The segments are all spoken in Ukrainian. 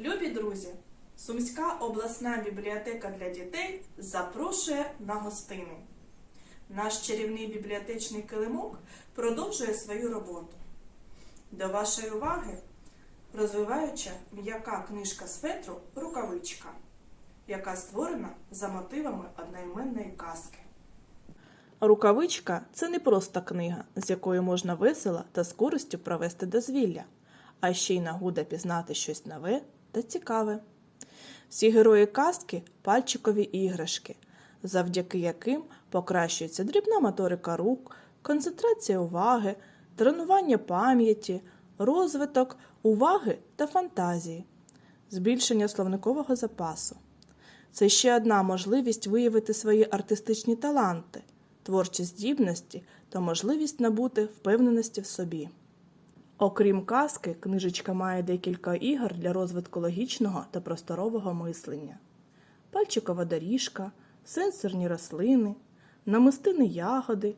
Любі друзі, Сумська обласна бібліотека для дітей запрошує на гостини. Наш чарівний бібліотечний килимок продовжує свою роботу. До вашої уваги розвиваюча м'яка книжка з фетру Рукавичка, яка створена за мотивами одноіменної казки. Рукавичка це не просто книга, з якою можна весело та з користю провести дозвілля, а ще й нагода пізнати щось нове та цікаве. Всі герої казки пальчикові іграшки, завдяки яким покращується дрібна моторика рук, концентрація уваги, тренування пам'яті, розвиток уваги та фантазії, збільшення словникового запасу. Це ще одна можливість виявити свої артистичні таланти, творчі здібності та можливість набути впевненості в собі. Окрім казки, книжечка має декілька ігор для розвитку логічного та просторового мислення: пальчикова доріжка, сенсорні рослини, намистини ягоди,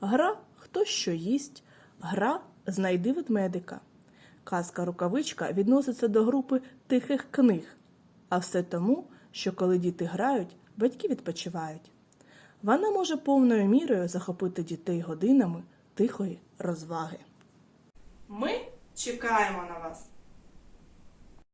гра Хто що їсть, гра Знайди ведмедика. Казка рукавичка відноситься до групи тихих книг, а все тому, що коли діти грають, батьки відпочивають. Вона може повною мірою захопити дітей годинами тихої розваги. Ми чекаємо на вас.